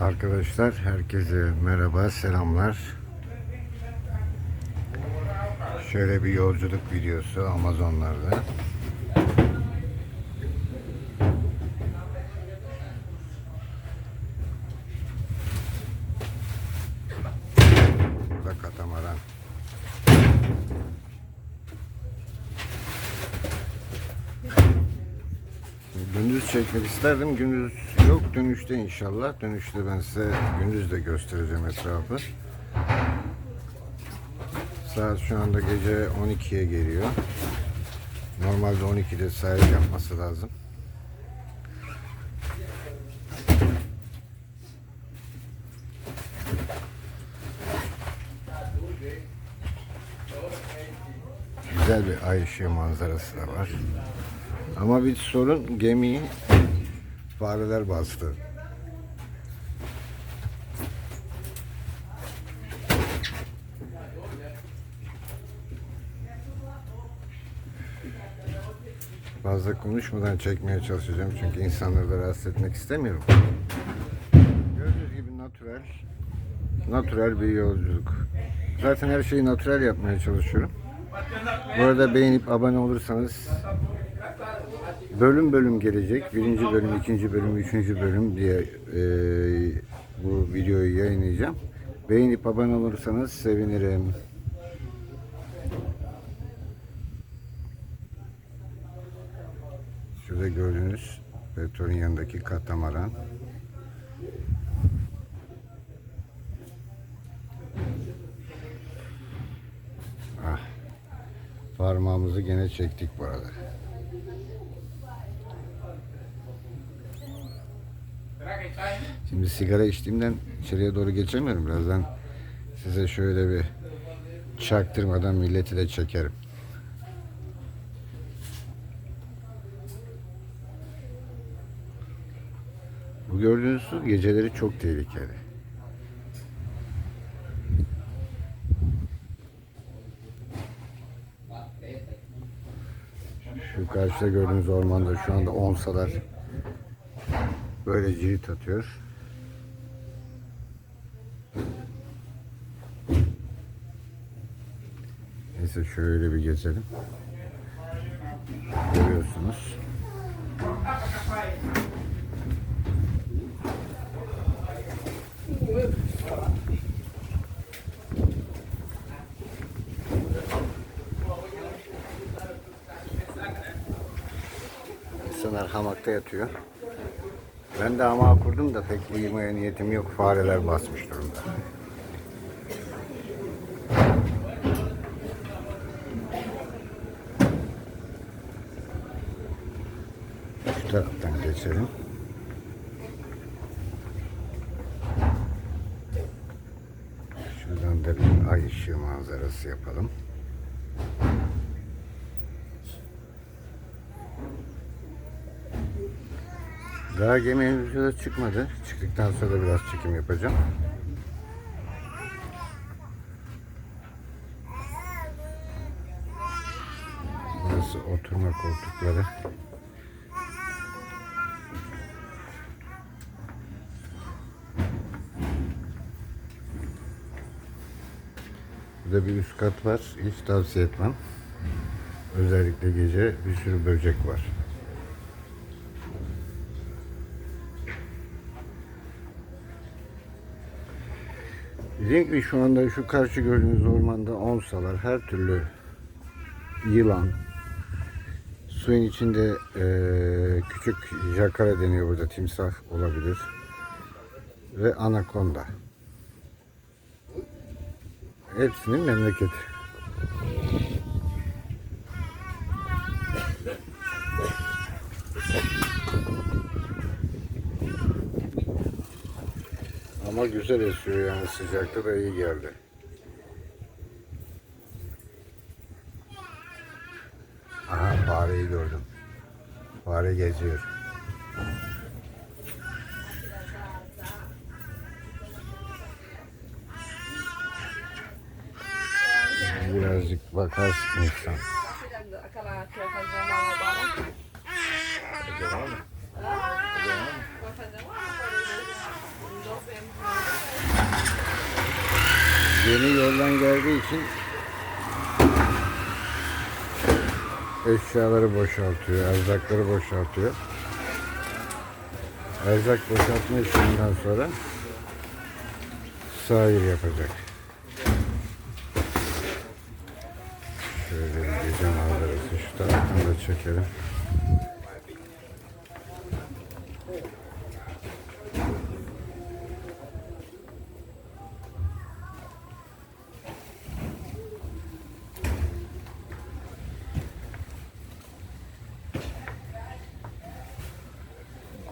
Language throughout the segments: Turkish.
Arkadaşlar herkese merhaba, selamlar. Şöyle bir yolculuk videosu Amazonlarda. Bu da katamaran. Gündüz çekmek isterdim. Gündüz yok. Dönüşte inşallah. Dönüşte ben size gündüz de göstereceğim etrafı. Saat şu anda gece 12'ye geliyor. Normalde 12'de sahil yapması lazım. Güzel bir ay ışığı manzarası da var. Ama bir sorun gemiyi fareler bastı. Fazla konuşmadan çekmeye çalışacağım çünkü insanları da rahatsız etmek istemiyorum. Gördüğünüz gibi natürel, natürel bir yolculuk. Zaten her şeyi natürel yapmaya çalışıyorum. Bu arada beğenip abone olursanız bölüm bölüm gelecek. Birinci bölüm, ikinci bölüm, üçüncü bölüm diye e, bu videoyu yayınlayacağım. Beğenip abone olursanız sevinirim. Şurada gördüğünüz petrolün yanındaki katamaran. Parmağımızı gene çektik bu arada. Şimdi sigara içtiğimden içeriye doğru geçemiyorum. Birazdan size şöyle bir çaktırmadan milleti de çekerim. Bu gördüğünüz su geceleri çok tehlikeli. Şu karşıda gördüğünüz ormanda şu anda onsalar böyle cirit atıyor. Neyse şöyle bir gezelim. Görüyorsunuz. İnsanlar hamakta yatıyor. Ben de hamağı kurdum da pek uyumaya niyetim yok. Fareler basmış durumda. Şu taraftan geçelim. Şuradan da bir ay ışığı manzarası yapalım. Daha gemi henüz yola çıkmadı. Çıktıktan sonra da biraz çekim yapacağım. Burası oturma koltukları. Burada bir üst kat var. Hiç tavsiye etmem. Özellikle gece bir sürü böcek var. Gibi şu anda şu karşı gördüğünüz ormanda onsalar, her türlü yılan, suyun içinde eee, küçük jakara deniyor burada, timsah olabilir ve anakonda. Hepsinin memleketi. Ama güzel esiyor yani sıcakta da iyi geldi. Aha fareyi gördüm. Fare geziyor. Birazcık bakarsın insan. Aquela que vai fazer Yeni yoldan geldiği için eşyaları boşaltıyor, erzakları boşaltıyor. Erzak boşaltma işleminden sonra sahil yapacak. Şöyle bir gece manzarası şu taraftan da çekelim.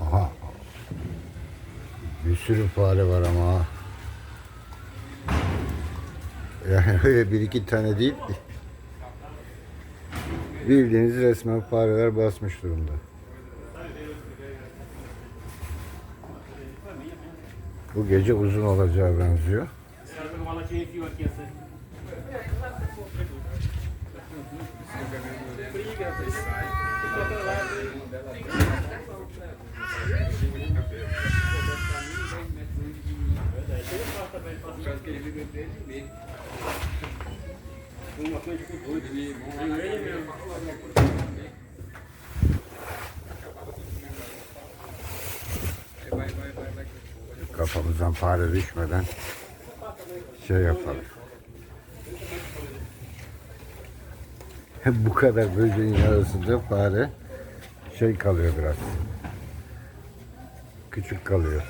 Aha. Bir sürü fare var ama. Yani öyle bir iki tane değil. Bildiğiniz resmen fareler basmış durumda. Bu gece uzun olacağı benziyor. Kafamızdan fare düşmeden şey yapalım. Bu kadar böceğin arasında fare şey kalıyor biraz. Küçük kalıyor.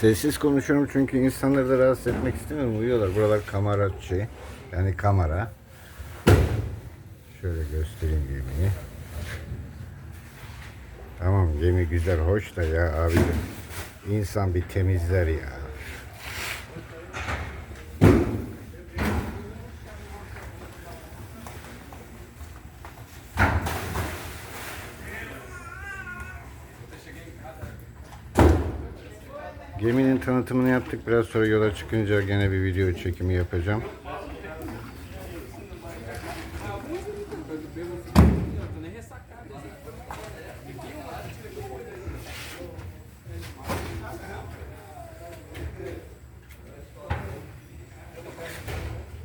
Sessiz konuşuyorum çünkü insanları da rahatsız etmek istemiyorum. Uyuyorlar. Buralar kamera şey. Yani kamera. Şöyle göstereyim gemiyi. Tamam gemi güzel hoş da ya abi. İnsan bir temizler ya. Geminin tanıtımını yaptık. Biraz sonra yola çıkınca gene bir video çekimi yapacağım.